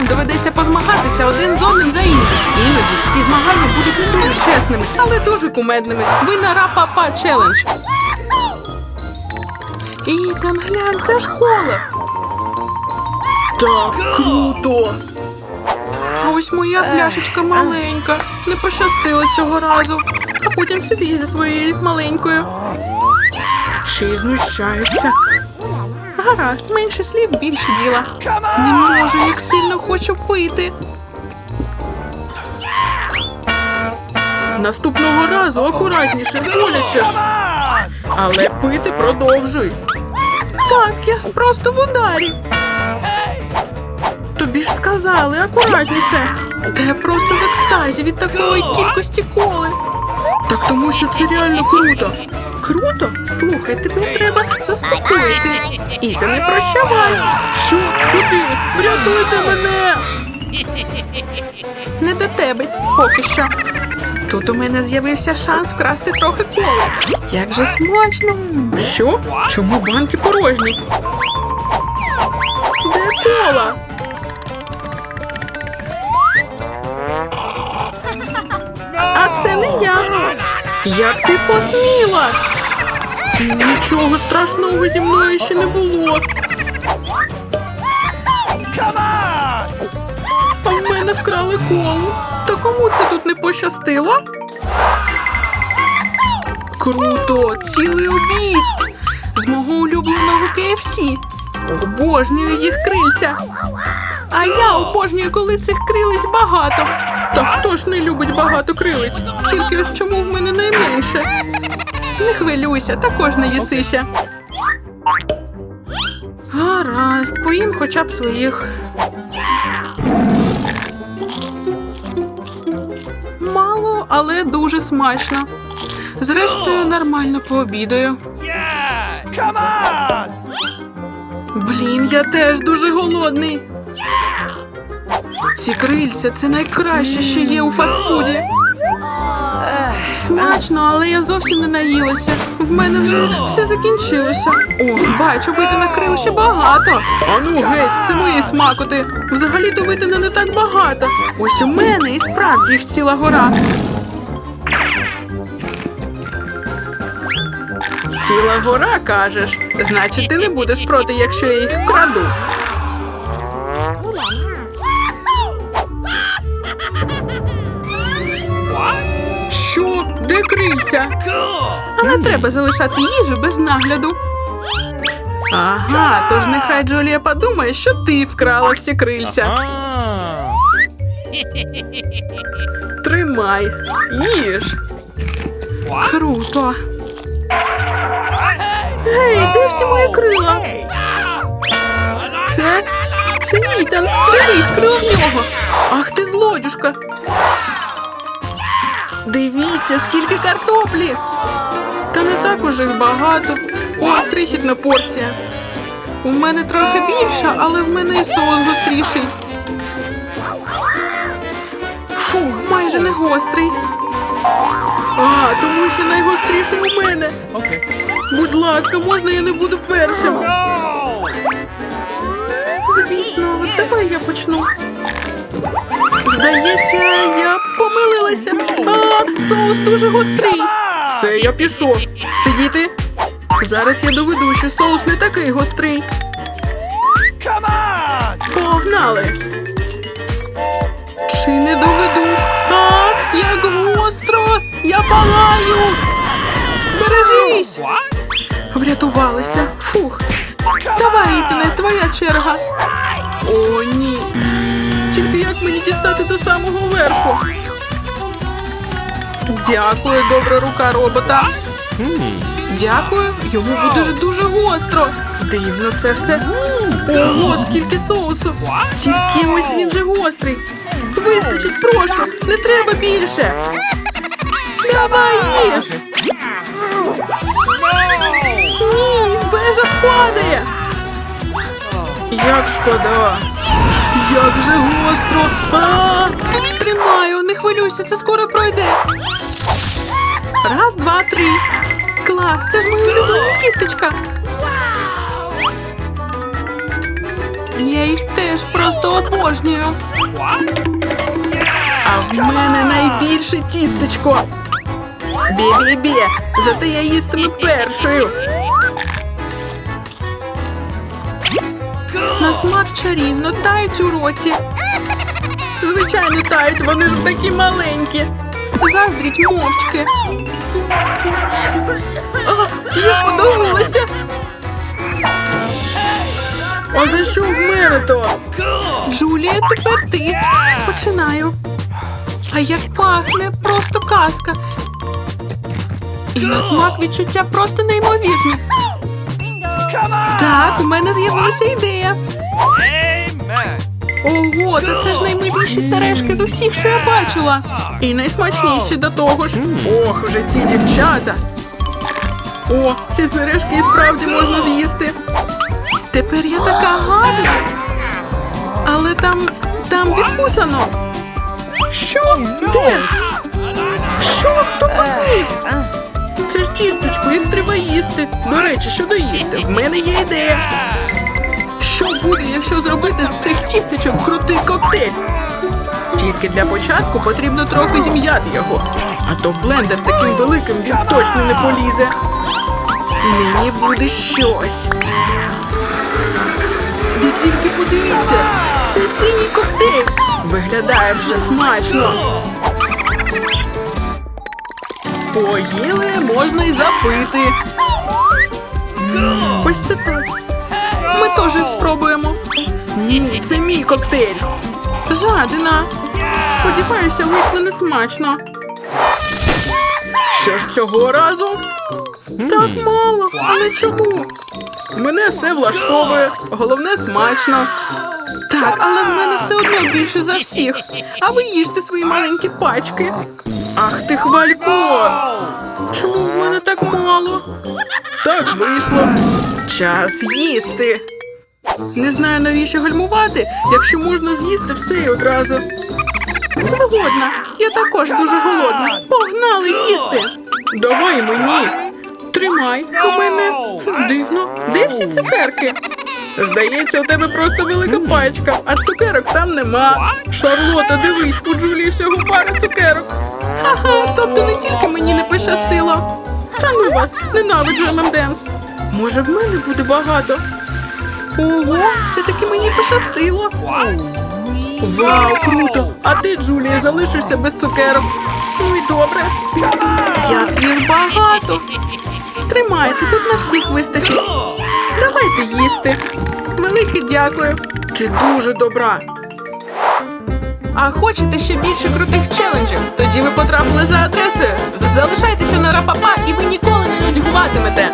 гравцем доведеться позмагатися один з одним за іншим. Іноді ці змагання будуть не дуже чесними, але дуже кумедними. Ви на Рапапа челендж. Ітан, глянь, це ж холе. Так круто. А ось моя пляшечка маленька. Не пощастило цього разу. А потім сидить зі своєю маленькою. Ще й знущаються. Гаразд, менше слів, більше діла. Не можу, як сильно хочу пити. Наступного разу акуратніше, боляче. Але пити продовжуй. Так, я просто в ударі. Тобі ж сказали акуратніше. Та я просто в екстазі від такої кількості коли. Так тому що це реально круто. Круто? Слухай, тебе треба заспокоїти. І ти не прощавай. Що? Куди? Врятуйте мене. Не до тебе поки що. Тут у мене з'явився шанс вкрасти трохи кола. Як же смачно. Що? Чому банки порожні? Де кола? А це не я. Як ти посміла? Нічого страшного зі мною ще не було. А в мене вкрали колу. Та кому це тут не пощастило? Круто! Цілий обід! З мого улюбленого KFC. Обожнюю їх крильця. А я обожнюю, коли цих крилиць багато. Та хто ж не любить багато крилиць? Тільки ось чому в мене найменше. Не хвилюйся, також не їсися. Гаразд, поїм хоча б своїх. Мало, але дуже смачно. Зрештою, нормально пообідаю. Блін, я теж дуже голодний. Ці крильця це найкраще, що є у фастфуді. Смачно, але я зовсім не наїлася. В мене вже все закінчилося. О, бачу, витина крил ще багато. Ану, геть, це мої смакоти. Взагалі-то витина не так багато. Ось у мене і справді їх ціла гора. Ціла гора, кажеш. Значить, ти не будеш проти, якщо я їх вкраду. Де крильця? Cool! А не треба залишати їжу без нагляду. Ага, тож нехай Джолія подумає, що ти вкрала всі крильця. Тримай, їж. Круто. Гей, де всі мої крила? Це. Це Ітан. Дивись, крила в нього. Ах ти злодюшка. Дивіться, скільки картоплі. Та не так уже їх багато. О, крихітна порція. У мене трохи більша, але в мене і соус гостріший. Фух, майже не гострий. А, тому що найгостріший у мене. Okay. Будь ласка, можна я не буду першим? No! Звісно, давай я почну. Здається, я помилилася. Соус дуже гострий. Все, я пішов. Сидіти. Зараз я доведу, що соус не такий гострий. Погнали. Чи не доведу? А, як гостро! Я палаю! Бережись! Врятувалися. Фух. Давай, Ітане, твоя черга. О, ні. Тільки як мені дістати до самого верху? Дякую, добра рука робота. Дякую, йому буде дуже дуже гостро. Дивно це все. Ого, скільки соусу. Тільки ось він же гострий. Вистачить, прошу, не треба більше. Давай їж. Ні, вежа падає. Як шкода. Як же гостро. А, тримаю, не хвилюйся, це скоро пройде. Раз, два, три. Клас, це ж моя улюблена кісточка. Я їх теж просто обожнюю. А в мене найбільше тістечко. Бі-бі-бі, зате я їстиму першою. На смак чарівно тають у роті. Звичайно, тають, вони ж такі маленькі. Заздріть мовчки. А, я подивилася. А за що в мене то? Джулія, тепер ти. Починаю. А як пахне, просто казка. І на смак відчуття просто неймовірні. Так, у мене з'явилася ідея. Amen. Ого, та це ж наймиліші сережки з усіх, що я бачила. І найсмачніші до того ж. Ох, вже ці дівчата. О, ці сережки і справді можна з'їсти. Тепер я така гарна. Але там, там відкусано. Що? Де? Що? Хто посмів? Це ж тістечко, їх треба їсти. До речі, що доїсти? В мене є ідея. Що буде, якщо зробити з цих тістечок крутий коктейль? Тільки для початку потрібно трохи зім'яти його. А то блендер таким великим він точно не полізе. Нині буде щось. Ви тільки подивіться, це синій коктейль. Виглядає вже смачно. Поїли, можна і запити. Ось це так. Теж спробуємо. Ні, це мій коктейль. Жадина. Сподіваюся, вийшло несмачно. Що ж цього разу? Так мало, але чому? Мене все влаштовує, головне смачно. Так, але в мене все одно більше за всіх. А ви їжте свої маленькі пачки. Ах ти хвалько! Чому в мене так мало? Так вийшло. Час їсти. Не знаю, навіщо гальмувати, якщо можна з'їсти все і одразу. Згодна, я також дуже голодна. Погнали їсти. Давай мені. Тримай, у мене дивно. Де всі цукерки? Здається, у тебе просто велика пачка, а цукерок там нема. Шарлота, дивись, у Джулії всього пара цукерок. Ага, тобто не тільки мені не пощастило. Та ну вас, ненавиджу ММДМС. Може, в мене буде багато. Ого, все-таки мені пощастило. Вау, круто! А ти, Джулія, залишишся без цукерок. Ну і добре. Як їх багато. Тримайте, тут на всіх вистачить. Давайте їсти. Велике дякую. Ти дуже добра. А хочете ще більше крутих челенджів? Тоді ви потрапили за адресою. Залишайтеся на рапапа і ви ніколи не нудьгуватимете.